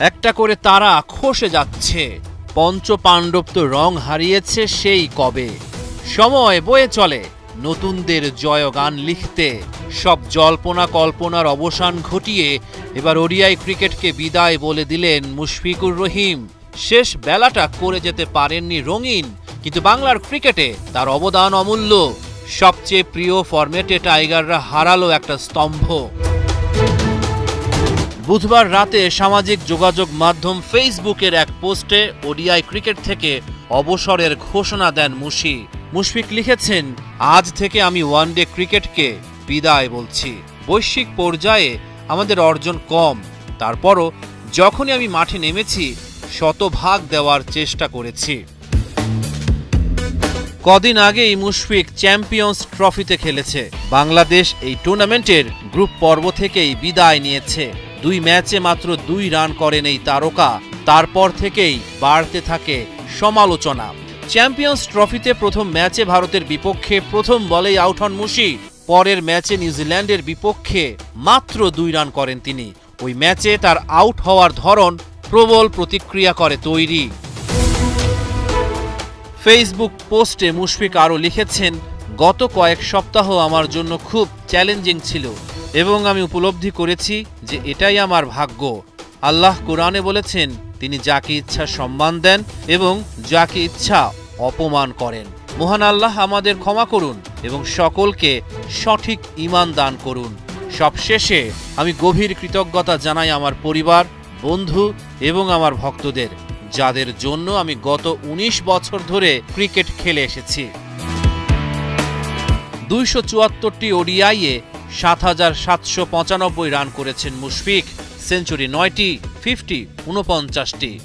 একটা করে তারা খসে যাচ্ছে। পঞ্চ পাণ্ডব তো রং হারিয়েছে সেই কবে। সময় বয়ে চলে, নতুনদের জয়গান লিখতে। সব জল্পনা কল্পনার অবসান ঘটিয়ে এবার ওডিআই ক্রিকেটকে বিদায় বলে দিলেন মুশফিকুর রহিম। শেষ বেলাটা করে যেতে পারেননি রঙিন, কিন্তু বাংলার ক্রিকেটে তার অবদান অমূল্য। সবচেয়ে প্রিয় ফরম্যাটে টাইগাররা হারালো একটা স্তম্ভ। বুধবার রাতে সামাজিক যোগাযোগ মাধ্যম ফেসবুকের এক পোস্টে ওডিআই ক্রিকেট থেকে অবসরের ঘোষণা দেন মুশি। মুশফিক লিখেছেন, আজ থেকে আমি ওয়ানডে ক্রিকেটকে বিদায় বলছি। বৈশ্বিক পর্যায়ে আমাদের অর্জন কম। তারপরও যখনই আমি মাঠে নেমেছি, শতভাগ দেওয়ার চেষ্টা করেছি। কদিন আগেই মুশফিক চ্যাম্পিয়ন্স ট্রফিতে খেলেছে। বাংলাদেশ এই টুর্নামেন্টের গ্রুপ পর্ব থেকেই বিদায় নিয়েছে। দুই ম্যাচে মাত্র দুই রান করেন এই তারকা। তারপর থেকেই বাড়তে থাকে সমালোচনা। চ্যাম্পিয়ন্স ট্রফিতে প্রথম ম্যাচে ভারতের বিপক্ষে প্রথম বলেই আউট হন মুশি পরের ম্যাচে নিউজিল্যান্ডের বিপক্ষে মাত্র দুই রান করেন তিনি। ওই ম্যাচে তার আউট হওয়ার ধরন প্রবল প্রতিক্রিয়া করে তৈরি। ফেসবুক পোস্টে মুশফিক আরও লিখেছেন, গত কয়েক সপ্তাহ আমার জন্য খুব চ্যালেঞ্জিং ছিল। এবং আমি উপলব্ধি করেছি যে এটাই আমার ভাগ্য। আল্লাহ কোরআনে বলেছেন, তিনি যাকে ইচ্ছা সম্মান দেন এবং যাকে ইচ্ছা অপমান করেন। মহান আল্লাহ আমাদের ক্ষমা করুন এবং সকলকে সঠিক ঈমান দান করুন। সবশেষে আমি গভীর কৃতজ্ঞতা জানাই আমার পরিবার, বন্ধু এবং আমার ভক্তদের, যাদের জন্য আমি গত ১৯ বছর ধরে ক্রিকেট খেলে এসেছি। দুইশো চুয়াত্তরটি ওডিআইয়ে সাত হাজার সাতশো পঁচানব্বই রান করেছেন মুশফিক। সেঞ্চুরি নয়টি ফিফটি উনপঞ্চাশটি।